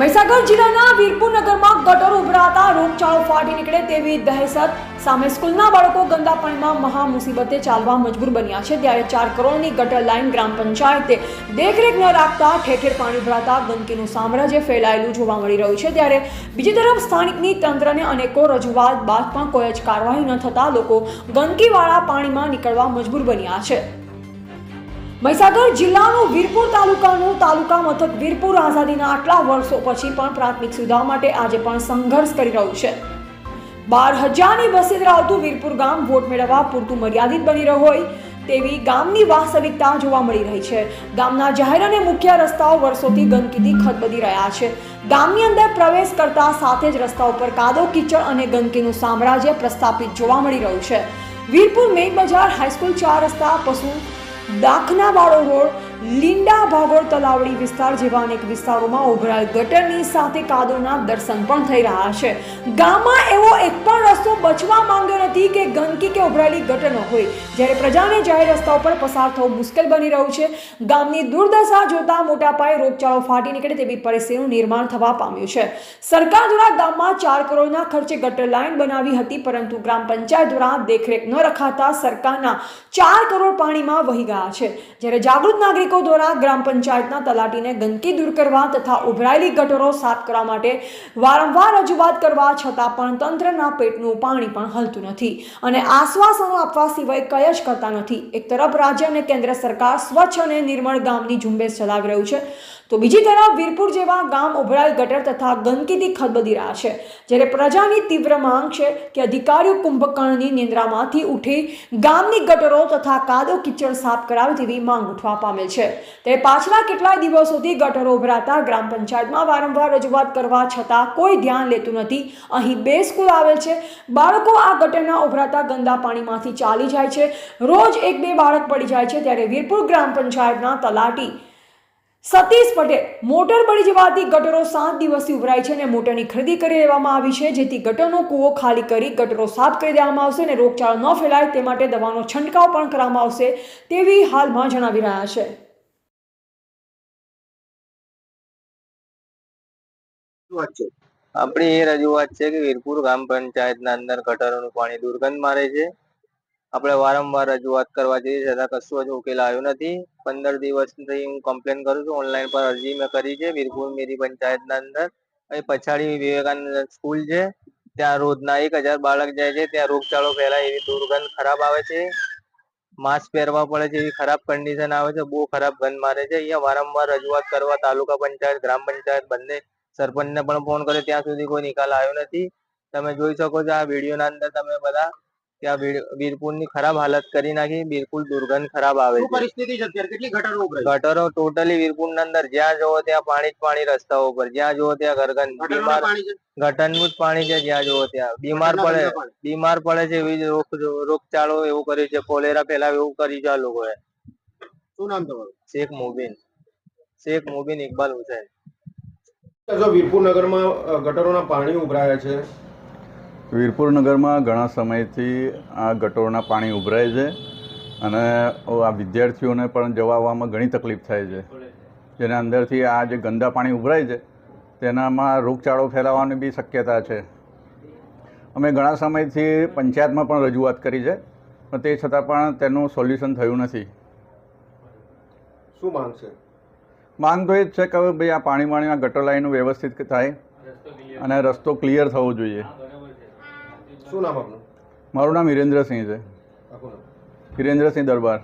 મહીસાગર જિલ્લાના વીરપુર નગરમાં ગટર ઉભરાતા રોગચાળો ફાટી નીકળે તેવી દહેશત સામે સ્કૂલના બાળકો ગંદા પાણીમાં મહા મુસીબતે ચાલવા મજબૂર બન્યા છે. ત્યારે ચાર કરોડની ગટર લાઇન ગ્રામ પંચાયતે દેખરેખ ન રાખતા ઠેર પાણી ભરાતા ગંદકીનું સામ્રાજ્ય ફેલાયેલું જોવા મળી રહ્યું છે. ત્યારે બીજી તરફ સ્થાનિકની તંત્રને અનેકો રજૂઆત બાદ પણ કોઈ જ કાર્યવાહી ન થતાં લોકો ગંદકીવાળા પાણીમાં નીકળવા મજબૂર બન્યા છે. મહીસાગર જિલ્લાનું વીરપુર તાલુકાનું તાલુકા મથક વીરપુર આઝાદીના આટલા વર્ષો પછી પણ પ્રાથમિક સુવિધાઓ માટે આજે પણ સંઘર્ષ કરી રહ્યું છે. બાર હજારની વસ્તી ધરાવતું વીરપુર ગામ વોટ મેળવવા પૂરતું મર્યાદિત બની રહ્યું હોય તેવી ગામની વાસ્તવિકતા જોવા મળી રહી છે. ગામના જાહેર અને મુખ્ય રસ્તાઓ વર્ષોથી ગંદકીથી ખતબદી રહ્યા છે. ગામની અંદર પ્રવેશ કરતા સાથે જ રસ્તા ઉપર કાદો, કીચડ અને ગંદકીનું સામ્રાજ્ય પ્રસ્થાપિત જોવા મળી રહ્યું છે. વીરપુર મેઇન બજાર હાઈસ્કૂલ ચાર રસ્તા, પશુ દાખનાવાળો રોડ લીંડા ભાગોળ તલાવડી વિસ્તાર જેવા અનેક વિસ્તારોમાં ઉભરાયેલ ગટરની સાથે કાદવના દર્શન પણ થઈ રહ્યા છે. ગામમાં એવો એક પણ રસ્તો બચવા માંગ્યો નથી કે ગંદકી કે ઉભરાયેલી ગટર ન હોય. જ્યારે પ્રજાને જાહેર રસ્તા ઉપર પસાર થવું મુશ્કેલ બની રહ્યું છે. ગામની દુર્દશા જોતા મોટા પાયે રોગચાળો ફાટી નીકળે તેવી પરિસ્થિતિનું નિર્માણ થવા પામ્યું છે. સરકાર દ્વારા ગામમાં ચાર કરોડના ખર્ચે ગટર લાઇન બનાવી હતી, પરંતુ ગ્રામ પંચાયત દ્વારા દેખરેખ ન રખાતા સરકારના ચાર કરોડ પાણીમાં વહી ગયા છે. જ્યારે જાગૃત નાગરિકો દ્વારા ગ્રામ પંચાયતના તલાટીને ગંદકી દૂર કરવા તથા ઉભરાયેલી ગટરો સાફ કરવા માટે વારંવાર રજૂઆત કરવા છતાં પણ તંત્રના પેટનું પાણી પણ હલતું નથી અને આશ્વાસનો આપવા સિવાય કંઈ જ કરતા નથી. એક તરફ રાજ્ય અને કેન્દ્ર સરકાર સ્વચ્છ અને નિર્મળ ગામની ઝુંબેશ ચલાવી રહ્યું છે. તો બીજી તરફ વીરપુર જેવા ગામ ઉભરાયેલ ગટર તથા ગંદકીથી ખદબદી રહ્યા છે. જ્યારે પ્રજાની તીવ્ર માંગ છે કે અધિકારીઓ કુંભકર્ણની નિંદ્રામાંથી ઉઠી ગામની ગટરો તથા કાદો કિચડ સાફ કરાવે તેવી માંગ ઉઠવા પામેલ છે. ત્યારે પાછલા કેટલાય દિવસોથી ગટરો ઉભરાતા ગ્રામ પંચાયતમાં વારંવાર રજૂઆત કરવા છતાં કોઈ ધ્યાન લેતું નથી. અહીં બે સ્કૂલ આવેલ છે. બાળકો આ ગટરના ઉભરાતા ગંદા પાણીમાંથી ચાલી જાય છે. રોજ એક બે બાળક પડી જાય છે ત્યારે વીરપુર ગ્રામ પંચાયતના તલાટી સતીશ પટેલ મોટર પડી જવાથી ગટરો સાત દિવસથી ઉભરાય છે અને મોટરની ખરીદી કરી લેવામાં આવી છે જેથી ગટરનો કૂવો ખાલી કરી ગટરો સાફ કરી દેવામાં આવશે અને રોગચાળો ન ફેલાય તે માટે દવાનો છંટકાવ પણ કરવામાં આવશે તેવી હાલમાં જણાવી રહ્યા છે. આપણી એ રજૂઆત છે કે વીરપુર ગ્રામ પંચાયતના અંદર ગટરોનું પાણી દુર્ગંધ મારે છે. આપણે વારંવાર રજૂઆત કરવા જઈએ છતાં કશું જ ઉકેલ આવ્યો નથી. પંદર દિવસથી હું કમ્પ્લેન કરું છું ઓનલાઈન પર અરજી મેં કરી છે, વીરપુર મેરી પંચાયતના અંદર. અહીં પછાડી વિવેકાનંદ સ્કૂલ છે. ત્યાં રોજના એક હજાર બાળક જાય છે, ત્યાં રોગચાળો ફેલાય એવી દુર્ગંધ ખરાબ આવે છે. માસ્ક પહેરવા પડે છે એવી ખરાબ કન્ડિશન આવે છે, બહુ ખરાબ ગંધ મારે છે. અહીંયા વારંવાર રજૂઆત કરવા તાલુકા પંચાયત, ગ્રામ પંચાયત બંને સરપંચને પણ ફોન કર્યો, ત્યાં સુધી કોઈ નિકાલ આવ્યો નથી. તમે જોઈ શકો છો આ વિડીયોના અંદર તમે બધા કે વીરપુરની ખરાબ હાલત કરી નાખી બિલકુલ દુર્ગંધ ખરાબ આવે છે. પરિસ્થિતિ છે અત્યારે? કેટલી ગટરો ગટરો ટોટલી વીરપુરના અંદર. જ્યાં જોવો ત્યાં પાણી જ પાણી રસ્તાઓ ઉપર જ્યાં જોવો ત્યાં ગરગન બીમાર ગટરનું જ પાણી છે જ્યાં જોવો ત્યાં. બીમાર પડે બીમાર પડે છે એવી રોગ રોગચાળો એવું કર્યું છે. કોલેરા ફેલાવે એવું કર્યું છે આ લોકોએ. શું નામ તમારું? શેખ મુબીન. શેખ મુબીન ઇકબાલ હુસેન. જો વીરપુર નગરમાં ગટરો ગટરોના પાણી ઉભરાયા છે વીરપુર નગરમાં ઘણા સમયથી આ ગટોરના પાણી ઉભરાય છે અને આ વિદ્યાર્થીઓને પણ જવા આવવામાં ઘણી તકલીફ થાય છે. જેના અંદરથી આ જે ગંદા પાણી ઉભરાય છે તેનામાં રોગચાળો ફેલાવાની બી શક્યતા છે. અમે ઘણા સમયથી પંચાયતમાં પણ રજૂઆત કરી છે પણ તે છતાં પણ તેનું સોલ્યુશન થયું નથી. શું માંગ છે? માંગ તો એ જ છે કે ભાઈ આ પાણી વાણીના ગટર લાઈનો વ્યવસ્થિત થાય અને રસ્તો ક્લિયર થવો જોઈએ. શું નામ આપનું? મારું નામ હિરેન્દ્રસિંહ છે. હિરેન્દ્રસિંહ દરબાર.